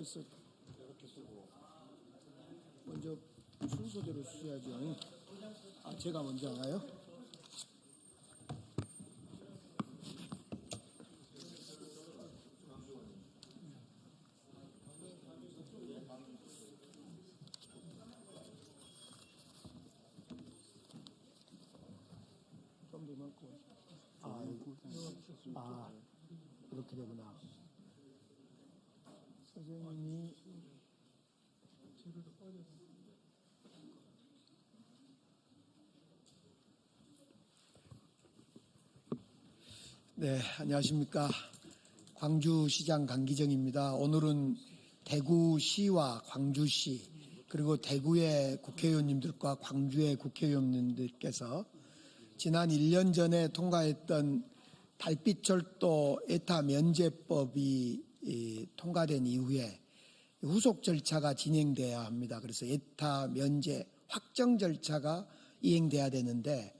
있어. 이렇게 쓰고. 먼저 순서대로 쓰야죠. 아, 제가 먼저 하나요? 좀더 많고. 아, 아, 이렇게 되구나. 선생님이 네, 안녕하십니까. 광주시장 강기정입니다. 오늘은 대구시와 광주시 그리고 대구의 국회의원님들과 광주의 국회의원님들께서 지난 1년 전에 통과했던 달빛철도 에타 면제법이 이, 통과된 이후에 후속 절차가 진행돼야 합니다. 그래서 에타 면제 확정 절차가 이행돼야 되는데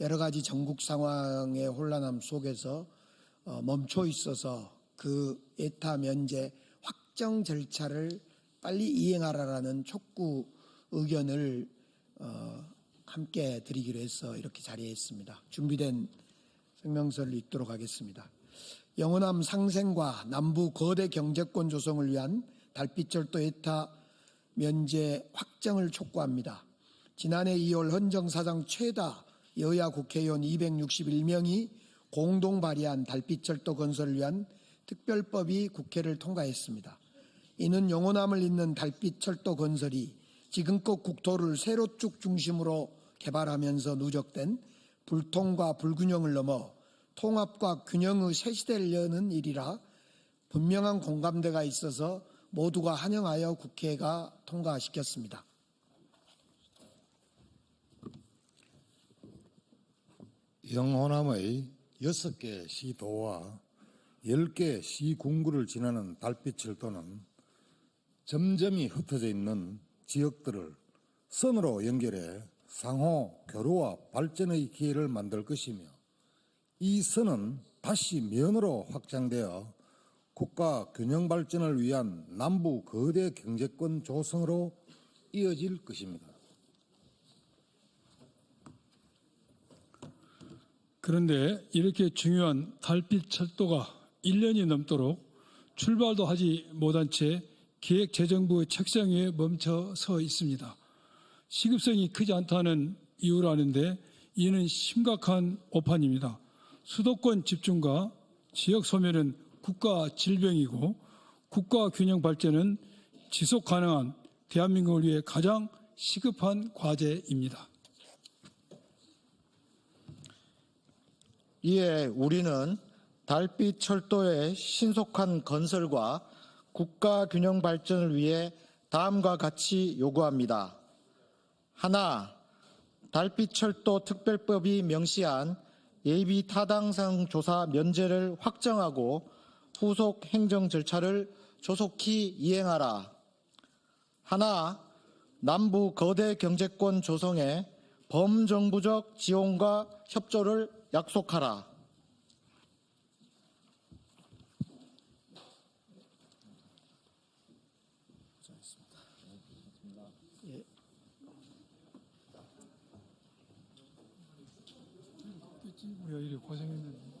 여러 가지 전국 상황의 혼란함 속에서 어, 멈춰 있어서 그 에타 면제 확정 절차를 빨리 이행하라라는 촉구 의견을 어, 함께 드리기로 해서 이렇게 자리했습니다. 준비된 성명서를 읽도록 하겠습니다. 영원함 상생과 남부 거대 경제권 조성을 위한 달빛철도 에타 면제 확정을 촉구합니다. 지난해 2월 헌정사상 최다 여야 국회의원 261명이 공동 발의한 달빛철도 건설을 위한 특별법이 국회를 통과했습니다. 이는 영원함을 잇는 달빛철도 건설이 지금껏 국토를 세로 쭉 중심으로 개발하면서 누적된 불통과 불균형을 넘어 통합과 균형의 새 시대를 여는 일이라 분명한 공감대가 있어서 모두가 환영하여 국회가 통과시켰습니다. 영호남의 여섯 개 시도와 열개 시군구를 지나는 달빛철도는 점점이 흩어져 있는 지역들을 선으로 연결해 상호 교류와 발전의 기회를 만들 것이며 이 선은 다시 면으로 확장되어 국가 균형 발전을 위한 남부 거대 경제권 조성으로 이어질 것입니다. 그런데 이렇게 중요한 달빛 철도가 1년이 넘도록 출발도 하지 못한 채 기획재정부의 책상 위에 멈춰 서 있습니다. 시급성이 크지 않다는 이유라는데 이는 심각한 오판입니다. 수도권 집중과 지역 소멸은 국가 질병이고 국가 균형 발전은 지속 가능한 대한민국을 위해 가장 시급한 과제입니다. 이에 우리는 달빛 철도의 신속한 건설과 국가 균형 발전을 위해 다음과 같이 요구합니다. 하나, 달빛 철도 특별법이 명시한 예비 타당성 조사 면제를 확정하고 후속 행정 절차를 조속히 이행하라. 하나, 남부 거대 경제권 조성에 범정부적 지원과 협조를 약속하라. 우리가 이렇게 고생했는데.